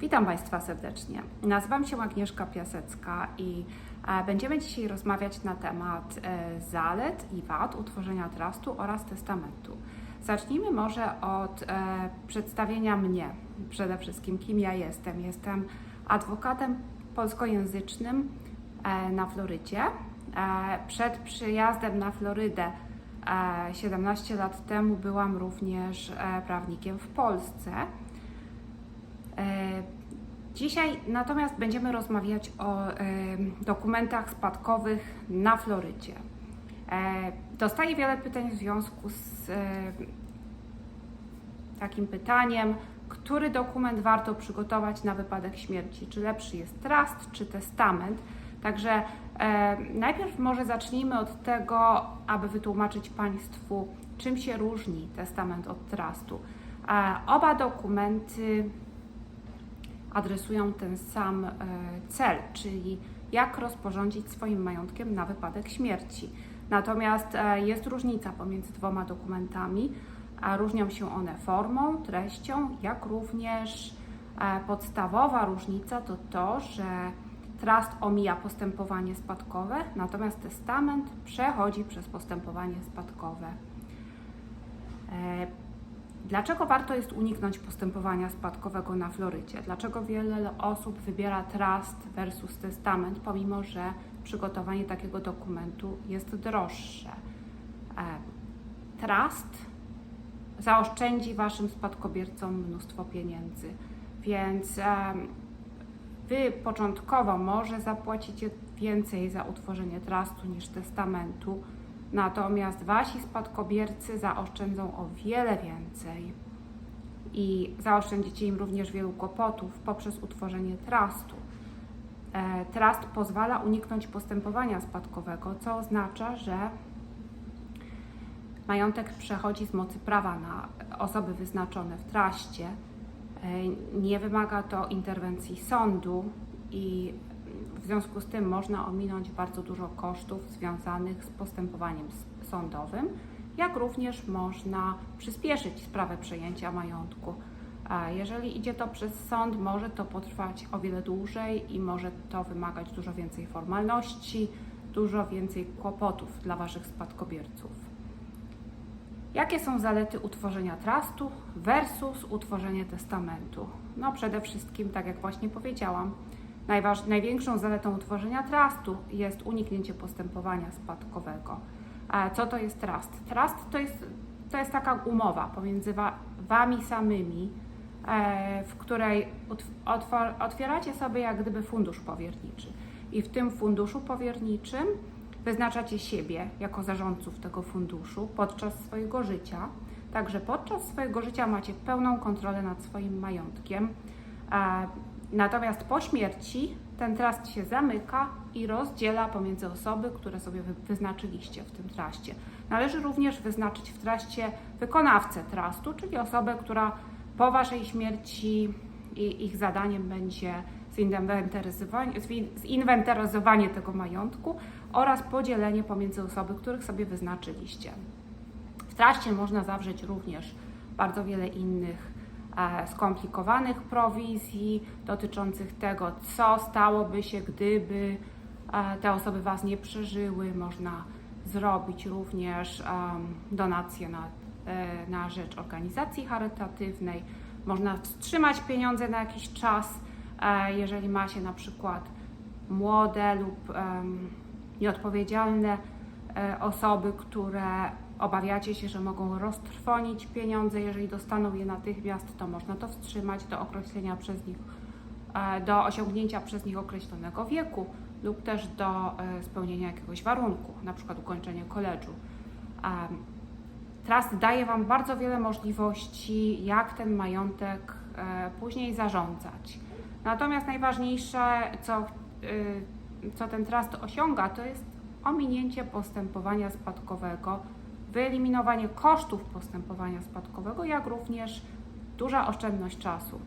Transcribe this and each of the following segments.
Witam Państwa serdecznie. Nazywam się Agnieszka Piasecka i e, będziemy dzisiaj rozmawiać na temat e, zalet i wad utworzenia trustu oraz testamentu. Zacznijmy może od e, przedstawienia mnie. Przede wszystkim, kim ja jestem. Jestem adwokatem polskojęzycznym na Florydzie. Przed przyjazdem na Florydę e, 17 lat temu byłam również prawnikiem w Polsce. E, Dzisiaj natomiast będziemy rozmawiać o e, dokumentach spadkowych na Florydzie. E, Dostaję wiele pytań w związku z takim pytaniem, który dokument warto przygotować na wypadek śmierci? Czy lepszy jest trust, czy testament? Także e, najpierw może zacznijmy od tego, aby wytłumaczyć Państwu, czym się różni testament od trustu. E, oba dokumenty adresują ten sam e, cel, czyli jak rozporządzić swoim majątkiem na wypadek śmierci. Natomiast e, jest różnica pomiędzy dwoma dokumentami, a różnią się one formą, treścią, jak również e, podstawowa różnica to to, że trust omija postępowanie spadkowe, natomiast testament przechodzi przez postępowanie spadkowe. E, Dlaczego warto jest uniknąć postępowania spadkowego na Florydzie? Dlaczego wiele osób wybiera trust versus testament, pomimo że przygotowanie takiego dokumentu jest droższe? E, Trust zaoszczędzi Waszym spadkobiercom mnóstwo pieniędzy, więc em, Wy początkowo może zapłacicie więcej za utworzenie trustu niż testamentu, natomiast Wasi spadkobiercy zaoszczędzą o wiele więcej i zaoszczędzicie im również wielu kłopotów poprzez utworzenie trustu. E, Trust pozwala uniknąć postępowania spadkowego, co oznacza, że majątek przechodzi z mocy prawa na osoby wyznaczone w traście. E, Nie wymaga to interwencji sądu i w związku z tym można ominąć bardzo dużo kosztów związanych z postępowaniem sądowym, jak również można przyspieszyć sprawę przejęcia majątku. Jeżeli idzie to przez sąd, może to potrwać o wiele dłużej i może to wymagać dużo więcej formalności, dużo więcej kłopotów dla Waszych spadkobierców. Jakie są zalety utworzenia trustu versus utworzenie testamentu? No przede wszystkim, tak jak właśnie powiedziałam, najważ- największą zaletą utworzenia trustu jest uniknięcie postępowania spadkowego. Co to jest trust? Trust to jest, to jest taka umowa pomiędzy wa- Wami samymi, e, w której otwieracie sobie jak gdyby fundusz powierniczy. I w tym funduszu powierniczym wyznaczacie siebie jako zarządców tego funduszu podczas swojego życia. Także podczas swojego życia macie pełną kontrolę nad swoim majątkiem. Natomiast po śmierci ten trust się zamyka i rozdziela pomiędzy osoby, które sobie wy- wyznaczyliście w tym traście. Należy również wyznaczyć w traście wykonawcę trustu, czyli osobę, która po waszej śmierci ich zadaniem będzie zinwentaryzowanie, zinwentaryzowanie tego majątku oraz podzielenie pomiędzy osoby, których sobie wyznaczyliście. W traście można zawrzeć również bardzo wiele innych skomplikowanych prowizji dotyczących tego, co stałoby się, gdyby e, te osoby Was nie przeżyły. Można zrobić również donacje na, e, na rzecz organizacji charytatywnej. Można wstrzymać pieniądze na jakiś czas, e, jeżeli ma się na przykład młode lub nieodpowiedzialne e, osoby, które obawiacie się, że mogą roztrwonić pieniądze, jeżeli dostaną je natychmiast, to można to wstrzymać do określenia przez nich, e, do osiągnięcia przez nich określonego wieku lub też do e, spełnienia jakiegoś warunku, na przykład ukończenie koledżu. Trust daje Wam bardzo wiele możliwości, jak ten majątek e, później zarządzać. Natomiast najważniejsze, co, co ten trust osiąga, to jest ominięcie postępowania spadkowego, wyeliminowanie kosztów postępowania spadkowego, jak również duża oszczędność czasu.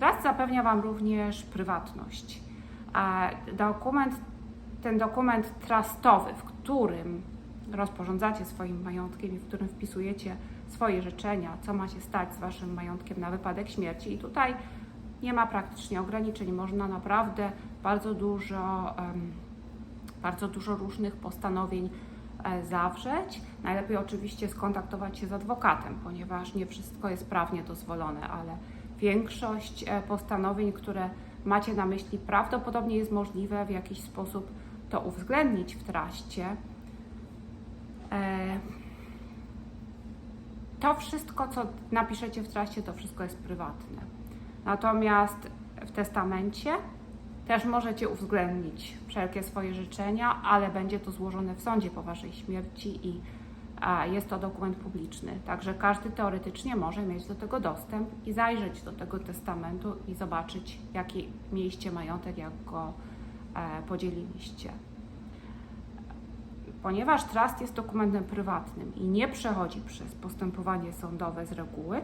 Trust zapewnia Wam również prywatność. A dokument, ten dokument trustowy, w którym rozporządzacie swoim majątkiem i w którym wpisujecie swoje życzenia, co ma się stać z Waszym majątkiem na wypadek śmierci. I tutaj nie ma praktycznie ograniczeń. Można naprawdę bardzo dużo, bardzo dużo różnych postanowień zawrzeć. Najlepiej oczywiście skontaktować się z adwokatem, ponieważ nie wszystko jest prawnie dozwolone, ale większość e, postanowień, które macie na myśli, prawdopodobnie jest możliwe w jakiś sposób to uwzględnić w traście. E, To wszystko, co napiszecie w traście, to wszystko jest prywatne. Natomiast w testamencie też możecie uwzględnić wszelkie swoje życzenia, ale będzie to złożone w sądzie po waszej śmierci i jest to dokument publiczny. Także każdy teoretycznie może mieć do tego dostęp i zajrzeć do tego testamentu i zobaczyć, jaki mieliście majątek, jak go e, podzieliliście. Ponieważ trust jest dokumentem prywatnym i nie przechodzi przez postępowanie sądowe z reguły,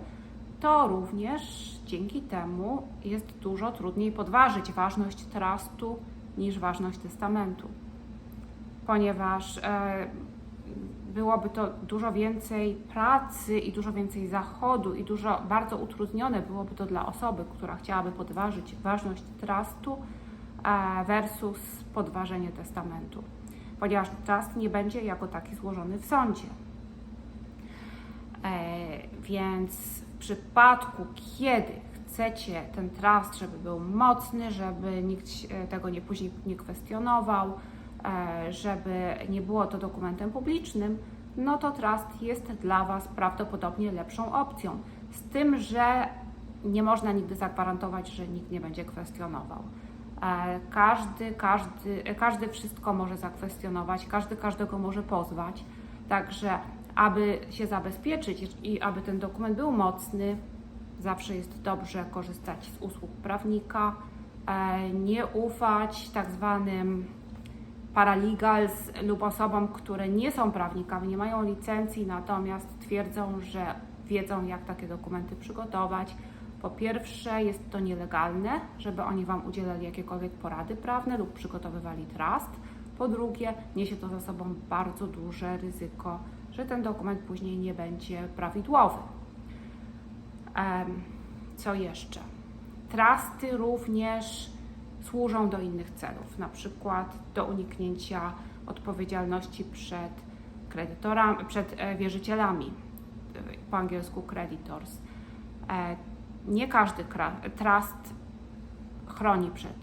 to również dzięki temu jest dużo trudniej podważyć ważność trustu niż ważność testamentu. Ponieważ e, byłoby to dużo więcej pracy i dużo więcej zachodu i dużo bardzo utrudnione byłoby to dla osoby, która chciałaby podważyć ważność trustu e, versus podważenie testamentu. Ponieważ trust nie będzie jako taki złożony w sądzie. E, więc przypadku, kiedy chcecie ten trust, żeby był mocny, żeby nikt e, tego nie później nie kwestionował, e, żeby nie było to dokumentem publicznym, no to trust jest dla Was prawdopodobnie lepszą opcją. Z tym, że nie można nigdy zagwarantować, że nikt nie będzie kwestionował. E, Każdy, każdy, każdy wszystko może zakwestionować, każdy każdego może pozwać. Także, aby się zabezpieczyć i aby ten dokument był mocny, zawsze jest dobrze korzystać z usług prawnika, e, nie ufać tak zwanym paralegals lub osobom, które nie są prawnikami, nie mają licencji, natomiast twierdzą, że wiedzą, jak takie dokumenty przygotować. Po pierwsze, jest to nielegalne, żeby oni Wam udzielali jakiekolwiek porady prawne lub przygotowywali trust. Po drugie, niesie to za sobą bardzo duże ryzyko, że ten dokument później nie będzie prawidłowy. Co jeszcze? Trusty również służą do innych celów, na przykład do uniknięcia odpowiedzialności przed kredytorami, przed e, wierzycielami, e, po angielsku creditors. E, Nie każdy trust chroni przed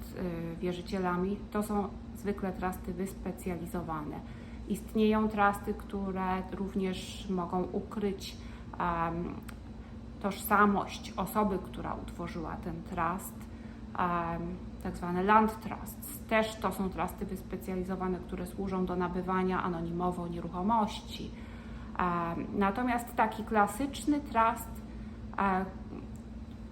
wierzycielami. To są zwykle trusty wyspecjalizowane. Istnieją trusty, które również mogą ukryć em, tożsamość osoby, która utworzyła ten trust, em, tak zwane land trusts. Też to są trusty wyspecjalizowane, które służą do nabywania anonimowo nieruchomości. Em, Natomiast taki klasyczny trust e,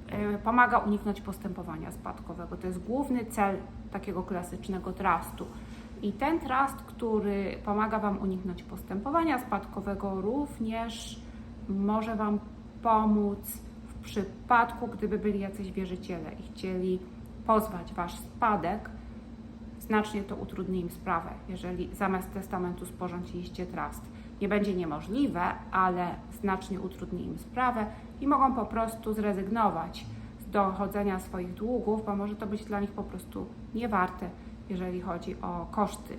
e, pomaga uniknąć postępowania spadkowego. To jest główny cel takiego klasycznego trustu. I ten trust, który pomaga Wam uniknąć postępowania spadkowego, również może Wam pomóc w przypadku, gdyby byli jacyś wierzyciele i chcieli pozwać Wasz spadek, znacznie to utrudni im sprawę, jeżeli zamiast testamentu sporządziliście trust. Nie będzie niemożliwe, ale znacznie utrudni im sprawę i mogą po prostu zrezygnować z dochodzenia swoich długów, bo może to być dla nich po prostu niewarte, jeżeli chodzi o koszty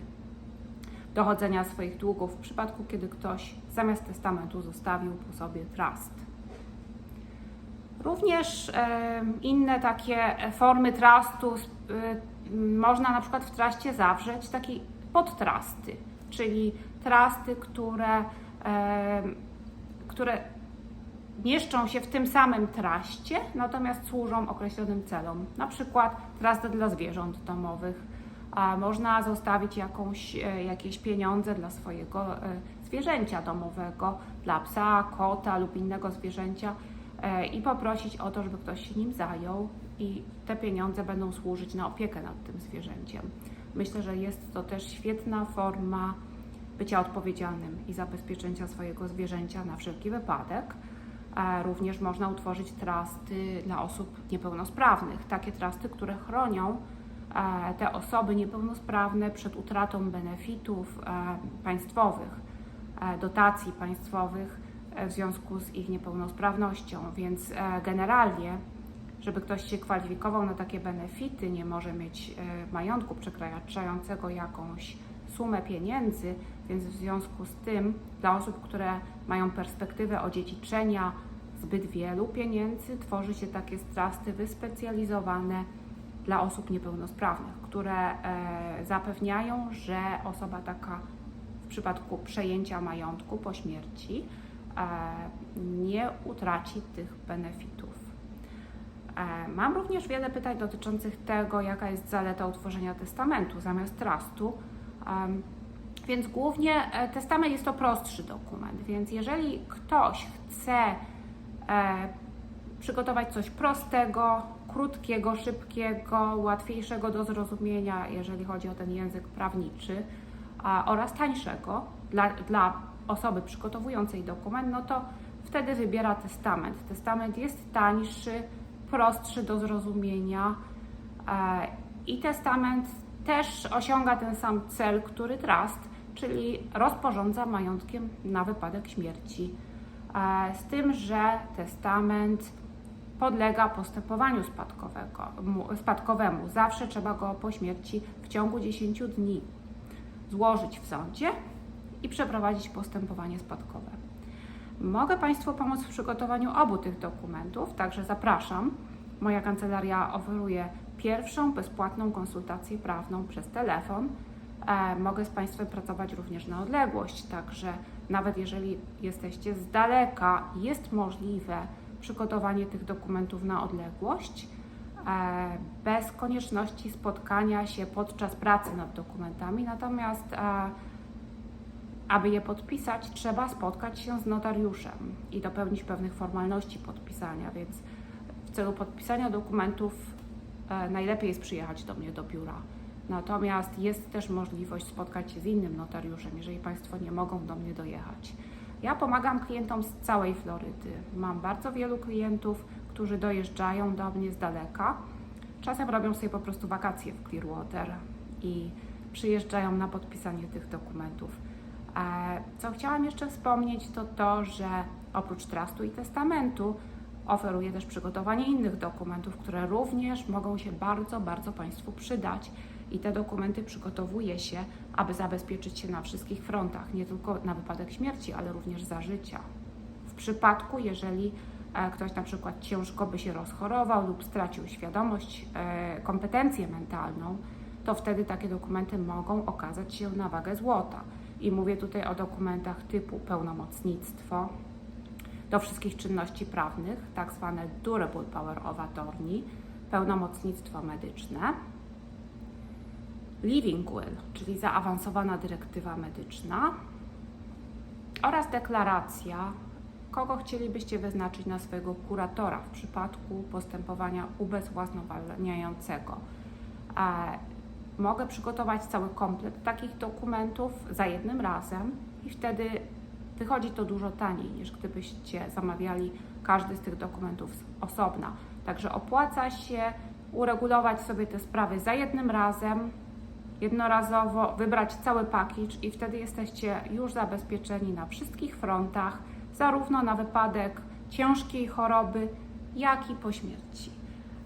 dochodzenia swoich długów w przypadku, kiedy ktoś zamiast testamentu zostawił po sobie trust. Również inne takie formy trustu e, można na przykład w traście zawrzeć takie podtrusty, czyli trusty, które, które mieszczą się w tym samym traście, natomiast służą określonym celom. Na przykład trust dla zwierząt domowych. Można zostawić jakąś, e, jakieś pieniądze dla swojego e, zwierzęcia domowego, dla psa, kota lub innego zwierzęcia e, i poprosić o to, żeby ktoś się nim zajął i te pieniądze będą służyć na opiekę nad tym zwierzęciem. Myślę, że jest to też świetna forma bycia odpowiedzialnym i zabezpieczenia swojego zwierzęcia na wszelki wypadek. Również można utworzyć trusty dla osób niepełnosprawnych, takie trusty, które chronią te osoby niepełnosprawne przed utratą benefitów e, państwowych, e, dotacji państwowych e, w związku z ich niepełnosprawnością. Więc e, generalnie żeby ktoś się kwalifikował na takie benefity, nie może mieć e, majątku przekraczającego jakąś sumę pieniędzy, więc w związku z tym dla osób, które mają perspektywę odziedziczenia zbyt wielu pieniędzy, tworzy się takie strasty wyspecjalizowane dla osób niepełnosprawnych, które e, zapewniają, że osoba taka w przypadku przejęcia majątku po śmierci e, nie utraci tych benefitów. E, Mam również wiele pytań dotyczących tego, jaka jest zaleta utworzenia testamentu zamiast trustu. Więc głównie testament jest to prostszy dokument, więc jeżeli ktoś chce przygotować coś prostego, krótkiego, szybkiego, łatwiejszego do zrozumienia, jeżeli chodzi o ten język prawniczy, a, oraz tańszego dla, dla osoby przygotowującej dokument, no to wtedy wybiera testament. Testament jest tańszy, prostszy do zrozumienia e, i testament też osiąga ten sam cel, który trust, czyli rozporządza majątkiem na wypadek śmierci. E, Z tym, że testament podlega postępowaniu spadkowemu. Zawsze trzeba go po śmierci w ciągu 10 dni złożyć w sądzie i przeprowadzić postępowanie spadkowe. Mogę Państwu pomóc w przygotowaniu obu tych dokumentów, także zapraszam. Moja kancelaria oferuje pierwszą bezpłatną konsultację prawną przez telefon. E, mogę z Państwem pracować również na odległość, także nawet jeżeli jesteście z daleka, jest możliwe przygotowanie tych dokumentów na odległość e, bez konieczności spotkania się podczas pracy nad dokumentami. Natomiast e, aby je podpisać, trzeba spotkać się z notariuszem i dopełnić pewnych formalności podpisania, więc w celu podpisania dokumentów e, najlepiej jest przyjechać do mnie do biura. Natomiast jest też możliwość spotkać się z innym notariuszem, jeżeli Państwo nie mogą do mnie dojechać. Ja pomagam klientom z całej Florydy. Mam bardzo wielu klientów, którzy dojeżdżają do mnie z daleka. Czasem robią sobie po prostu wakacje w Clearwater i przyjeżdżają na podpisanie tych dokumentów. E, Co chciałam jeszcze wspomnieć, to to, że oprócz trustu i testamentu oferuję też przygotowanie innych dokumentów, które również mogą się bardzo, bardzo Państwu przydać. I te dokumenty przygotowuje się, aby zabezpieczyć się na wszystkich frontach, nie tylko na wypadek śmierci, ale również za życia. W przypadku, jeżeli e, ktoś na przykład ciężko by się rozchorował lub stracił świadomość, e, kompetencję mentalną, to wtedy takie dokumenty mogą okazać się na wagę złota. I mówię tutaj o dokumentach typu pełnomocnictwo do wszystkich czynności prawnych, tak zwane Durable Power of Attorney, pełnomocnictwo medyczne, Living Will, czyli zaawansowana dyrektywa medyczna oraz deklaracja, kogo chcielibyście wyznaczyć na swojego kuratora w przypadku postępowania ubezwłasnowalniającego. E, Mogę przygotować cały komplet takich dokumentów za jednym razem i wtedy wychodzi to dużo taniej niż gdybyście zamawiali każdy z tych dokumentów osobna. Także opłaca się uregulować sobie te sprawy za jednym razem, jednorazowo wybrać cały package i wtedy jesteście już zabezpieczeni na wszystkich frontach, zarówno na wypadek ciężkiej choroby, jak i po śmierci.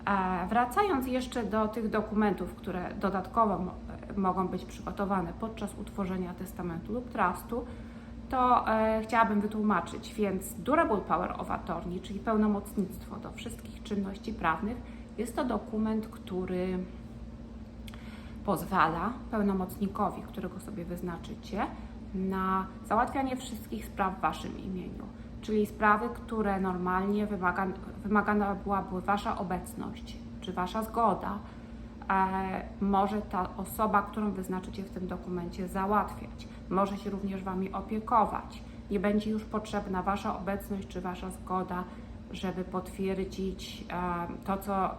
E, Wracając jeszcze do tych dokumentów, które dodatkowo mo- mogą być przygotowane podczas utworzenia testamentu lub trustu, to e, chciałabym wytłumaczyć, więc Durable Power of Attorney, czyli pełnomocnictwo do wszystkich czynności prawnych, jest to dokument, który pozwala pełnomocnikowi, którego sobie wyznaczycie, na załatwianie wszystkich spraw w Waszym imieniu. Czyli sprawy, które normalnie wymaga, wymagana byłaby Wasza obecność czy Wasza zgoda, e, może ta osoba, którą wyznaczycie w tym dokumencie załatwiać. Może się również Wami opiekować. Nie będzie już potrzebna Wasza obecność czy Wasza zgoda, żeby potwierdzić e, to, co e,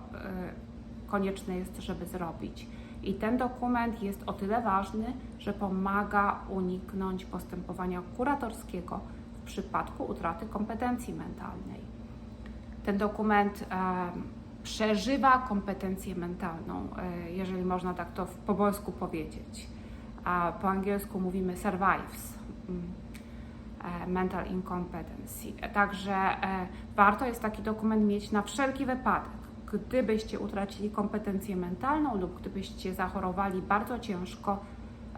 konieczne jest, żeby zrobić. I ten dokument jest o tyle ważny, że pomaga uniknąć postępowania kuratorskiego w przypadku utraty kompetencji mentalnej. Ten dokument e, przeżywa kompetencję mentalną, e, jeżeli można tak to w- po polsku powiedzieć. A po angielsku mówimy survives. mm, e, Mental incompetency. Także e, warto jest taki dokument mieć na wszelki wypadek. Gdybyście utracili kompetencję mentalną lub gdybyście zachorowali bardzo ciężko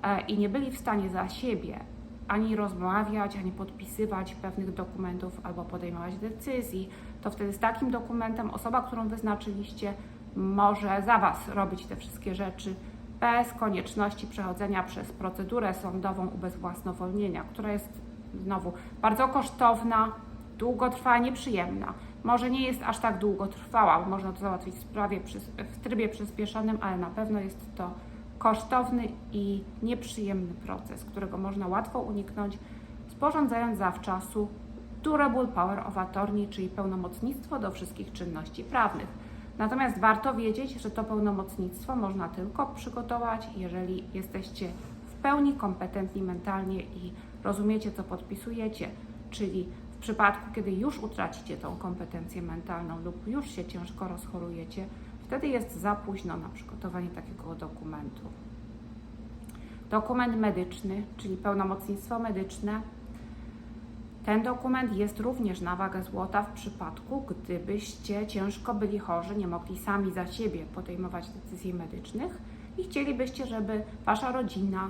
e, i nie byli w stanie za siebie ani rozmawiać, ani podpisywać pewnych dokumentów albo podejmować decyzji, to wtedy z takim dokumentem osoba, którą wyznaczyliście, może za Was robić te wszystkie rzeczy bez konieczności przechodzenia przez procedurę sądową ubezwłasnowolnienia, która jest znowu bardzo kosztowna, długotrwała, nieprzyjemna. Może nie jest aż tak długotrwała, można to załatwić w, sprawie, w trybie przyspieszonym, ale na pewno jest to kosztowny i nieprzyjemny proces, którego można łatwo uniknąć, sporządzając zawczasu Durable Power of Attorney, czyli pełnomocnictwo do wszystkich czynności prawnych. Natomiast warto wiedzieć, że to pełnomocnictwo można tylko przygotować, jeżeli jesteście w pełni kompetentni mentalnie i rozumiecie, co podpisujecie, czyli przypadku, kiedy już utracicie tą kompetencję mentalną lub już się ciężko rozchorujecie, wtedy jest za późno na przygotowanie takiego dokumentu. Dokument medyczny, czyli pełnomocnictwo medyczne. Ten dokument jest również na wagę złota w przypadku, gdybyście ciężko byli chorzy, nie mogli sami za siebie podejmować decyzji medycznych i chcielibyście, żeby wasza rodzina,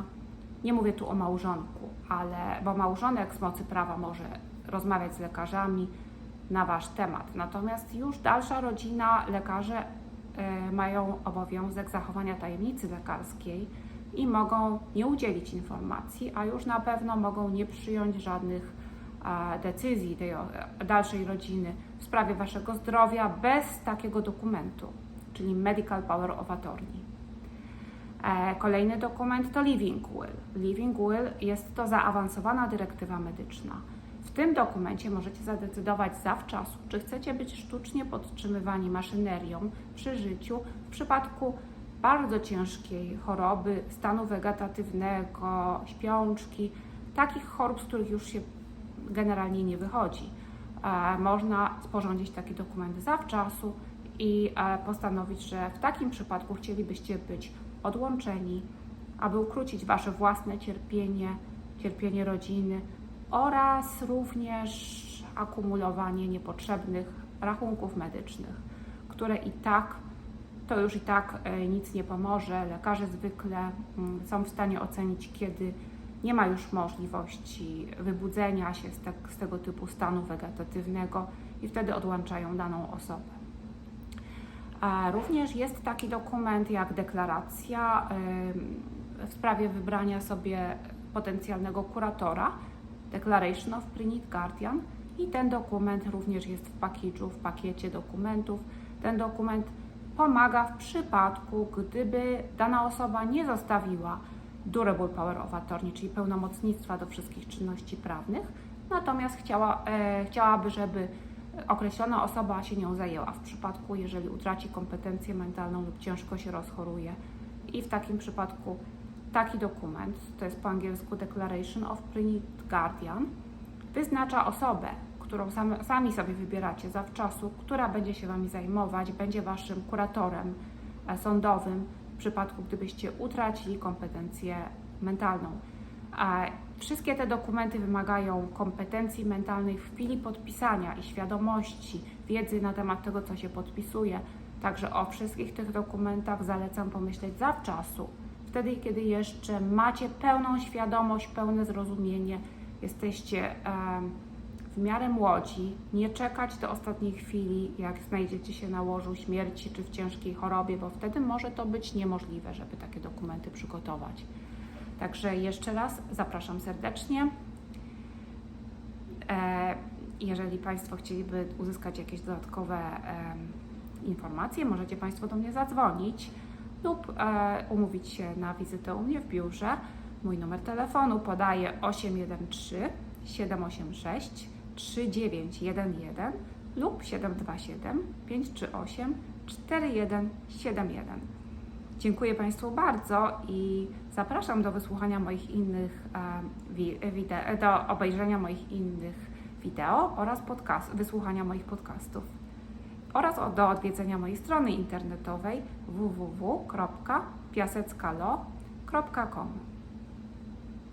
nie mówię tu o małżonku, ale bo małżonek z mocy prawa może rozmawiać z lekarzami na wasz temat. Natomiast już dalsza rodzina, lekarze E, mają obowiązek zachowania tajemnicy lekarskiej i mogą nie udzielić informacji, a już na pewno mogą nie przyjąć żadnych decyzji tej dalszej rodziny w sprawie waszego zdrowia bez takiego dokumentu, czyli Medical Power of Attorney. E, kolejny dokument to Living Will. Living Will jest to zaawansowana dyrektywa medyczna w tym dokumencie możecie zadecydować zawczasu, czy chcecie być sztucznie podtrzymywani maszynerią przy życiu w przypadku bardzo ciężkiej choroby, stanu wegetatywnego, śpiączki, takich chorób, z których już się generalnie nie wychodzi. E, można sporządzić taki dokument zawczasu i e, postanowić, że w takim przypadku chcielibyście być odłączeni, aby ukrócić Wasze własne cierpienie, cierpienie rodziny, oraz również akumulowanie niepotrzebnych rachunków medycznych, które i tak, to już i tak e, nic nie pomoże. Lekarze zwykle mm, są w stanie ocenić, kiedy nie ma już możliwości wybudzenia się z, te, z tego typu stanu wegetatywnego i wtedy odłączają daną osobę. A również jest taki dokument jak deklaracja w sprawie wybrania sobie potencjalnego kuratora, Declaration of Prinit Guardian i ten dokument również jest w pakiecie, w pakiecie dokumentów. Ten dokument pomaga w przypadku, gdyby dana osoba nie zostawiła Durable Power of Attorney, czyli pełnomocnictwa do wszystkich czynności prawnych, natomiast chciała, e, chciałaby, żeby określona osoba się nią zajęła w przypadku, jeżeli utraci kompetencję mentalną lub ciężko się rozchoruje. I w takim przypadku Taki dokument, to jest po angielsku Declaration of Printed Guardian, wyznacza osobę, którą sami, sobie wybieracie zawczasu, która będzie się Wami zajmować, będzie Waszym kuratorem e, sądowym w przypadku, gdybyście utracili kompetencję mentalną. Wszystkie te dokumenty wymagają kompetencji mentalnej w chwili podpisania i świadomości, wiedzy na temat tego, co się podpisuje. Także o wszystkich tych dokumentach zalecam pomyśleć zawczasu, wtedy, kiedy jeszcze macie pełną świadomość, pełne zrozumienie, jesteście w miarę młodzi, nie czekać do ostatniej chwili, jak znajdziecie się na łożu śmierci czy w ciężkiej chorobie, bo wtedy może to być niemożliwe, żeby takie dokumenty przygotować. Także jeszcze raz zapraszam serdecznie. E, jeżeli Państwo chcieliby uzyskać jakieś dodatkowe informacje, możecie Państwo do mnie zadzwonić lub e, umówić się na wizytę u mnie w biurze. Mój numer telefonu podaje 813 786 3911 lub 727 538 4171. Dziękuję Państwu bardzo i zapraszam do wysłuchania moich innych e, wideo, do obejrzenia moich innych wideo oraz podcast, wysłuchania moich podcastów oraz do odwiedzenia mojej strony internetowej www.piaseckalo.com.